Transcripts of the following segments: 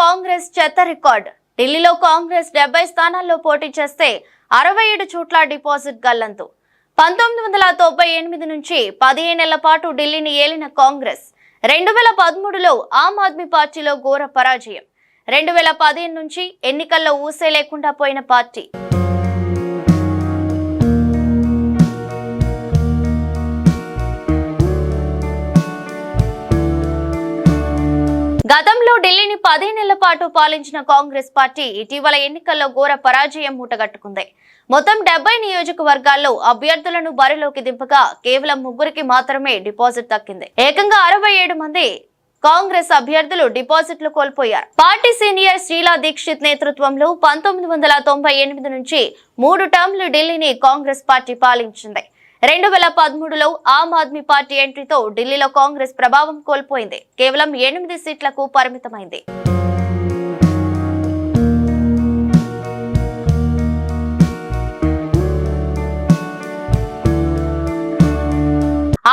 కాంగ్రెస్ చెత్త రికార్డ్. ఢిల్లీలో కాంగ్రెస్ డెబ్బై స్థానాల్లో పోటీ చేస్తే అరవై ఏడు చోట్ల డిపాజిట్ గల్లంతు. పంతొమ్మిది వందల తొంభై ఎనిమిది నుంచి పదిహేనేళ్ళ పాటు ఢిల్లీని ఏలిన కాంగ్రెస్. రెండు వేల పదమూడులో ఆమ్ ఆద్మీ పార్టీలో ఘోర పరాజయం. రెండు వేల పదిహేను నుంచి ఎన్నికల్లో ఊసే లేకుండా పోయిన పార్టీ. గతంలో ఢిల్లీని పదిహేనేళ్ళ పాటు పాలించిన కాంగ్రెస్ పార్టీ ఇటీవల ఎన్నికల్లో ఘోర పరాజయం మూటగట్టుకుంది. మొత్తం డెబ్బై నియోజకవర్గాల్లో అభ్యర్థులను బరిలోకి దింపగా కేవలం ముగ్గురికి మాత్రమే డిపాజిట్ దక్కింది. ఏకంగా అరవై ఏడు మంది కాంగ్రెస్ అభ్యర్థులు డిపాజిట్లు కోల్పోయారు. పార్టీ సీనియర్ శ్రీలా దీక్షిత్ నేతృత్వంలో పంతొమ్మిది వందల తొంభై ఎనిమిది నుంచి మూడు టర్మ్లు ఢిల్లీని కాంగ్రెస్ పార్టీ పాలించింది. రెండు వేల పదమూడులో ఆమ్ ఆద్మీ పార్టీ ఎంట్రీతో ఢిల్లీలో కాంగ్రెస్ ప్రభావం కోల్పోయింది. కేవలం ఎనిమిది సీట్లకు పరిమితమైంది.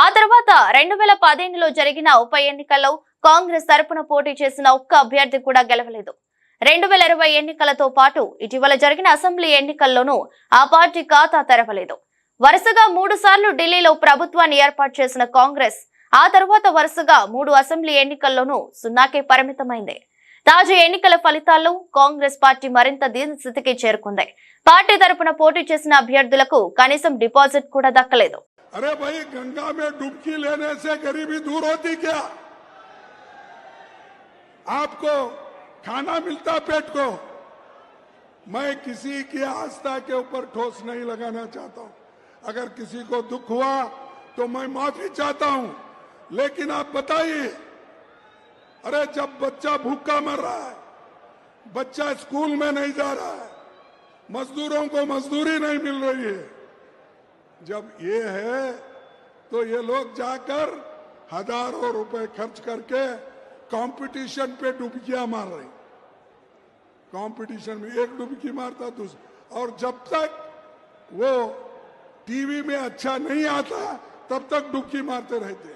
ఆ తర్వాత రెండు వేల పదిహేనులో జరిగిన ఉప ఎన్నికల్లో కాంగ్రెస్ తరపున పోటీ చేసిన ఒక్క అభ్యర్థి కూడా గెలవలేదు. రెండు వేల ఇరవై ఎన్నికలతో పాటు ఇటీవల జరిగిన అసెంబ్లీ ఎన్నికల్లోనూ ఆ పార్టీ ఖాతా తెరవలేదు. వరుసగా మూడు సార్లు ఢిల్లీలో ప్రభుత్వాన్ని ఏర్పాటు చేసిన కాంగ్రెస్ ఆ తర్వాత వరుసగా మూడు అసెంబ్లీ ఎన్నికల్లోనూ సున్నాకే పరిమితమైంది తాజా ఎన్నికల ఫలితాల్లో కాంగ్రెస్ పార్టీ మరింత దీనస్థితికి చేరుకుంది పార్టీ తరపున పోటీ చేసిన అభ్యర్థులకు కనీసం డిపాజిట్ కూడా దక్కలేదు अरे भाई गंगा में डुबकी लेने से गरीबी दूर होती क्या आपको खाना मिलता पेट को मैं किसी की आस्था के ऊपर ठोस नहीं लगाना चाहता हूं अगर किसी को दुख हुआ तो मैं माफ़ी चाहता हूँ। लेकिन आप बताइए, अरे जब बच्चा भूखा मर रहा है, बच्चा स्कूल में नहीं जा रहा है, मजदूरों को मजदूरी नहीं मिल रही है, जब ये है तो ये लोग जाकर हज़ारों रुपए खर्च करके कंपटीशन पे डुबकियाँ मार रहे कंपटीशन में एक डुबकी मारता दूसरा। और जब तक वो टीवी में अच्छा नहीं आता तब तक डुबकी मारते रहते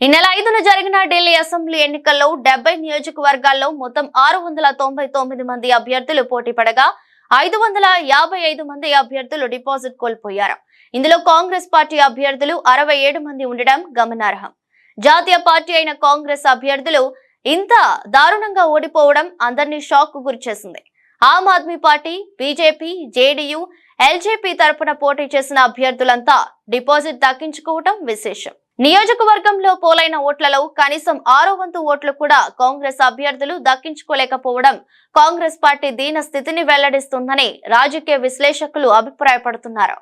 ఈ నెల ఐదున జరిగిన ఢిల్లీ అసెంబ్లీ ఎన్నికల్లో డెబ్బై నియోజకవర్గాల్లో మొత్తం ఆరు వందల తొంభై తొమ్మిది మంది అభ్యర్థులు పోటీ పడగా ఐదు వందల యాభై ఐదు మంది అభ్యర్థులు డిపాజిట్ కోల్పోయారు ఇందులో కాంగ్రెస్ పార్టీ అభ్యర్థులు అరవై ఏడు మంది ఉండడం గమనార్హం జాతీయ పార్టీ అయిన కాంగ్రెస్ అభ్యర్థులు ఇంత దారుణంగా ఓడిపోవడం అందరినీ షాక్కు గురిచేసింది Aam Aadmi Party BJP JDU LJP తరపున పోటీ చేసిన అభ్యర్థులంతా డిపాజిట్ దక్కించుకోవటం విశేషం. నియోజకవర్గంలో పోలైన ఓట్లలో కనీసం ఆరో వంతు ఓట్లు కూడా కాంగ్రెస్ అభ్యర్థులు దక్కించుకోలేకపోవడం కాంగ్రెస్ పార్టీ దీన స్థితిని వెల్లడిస్తుందని రాజకీయ విశ్లేషకులు అభిప్రాయపడుతున్నారు.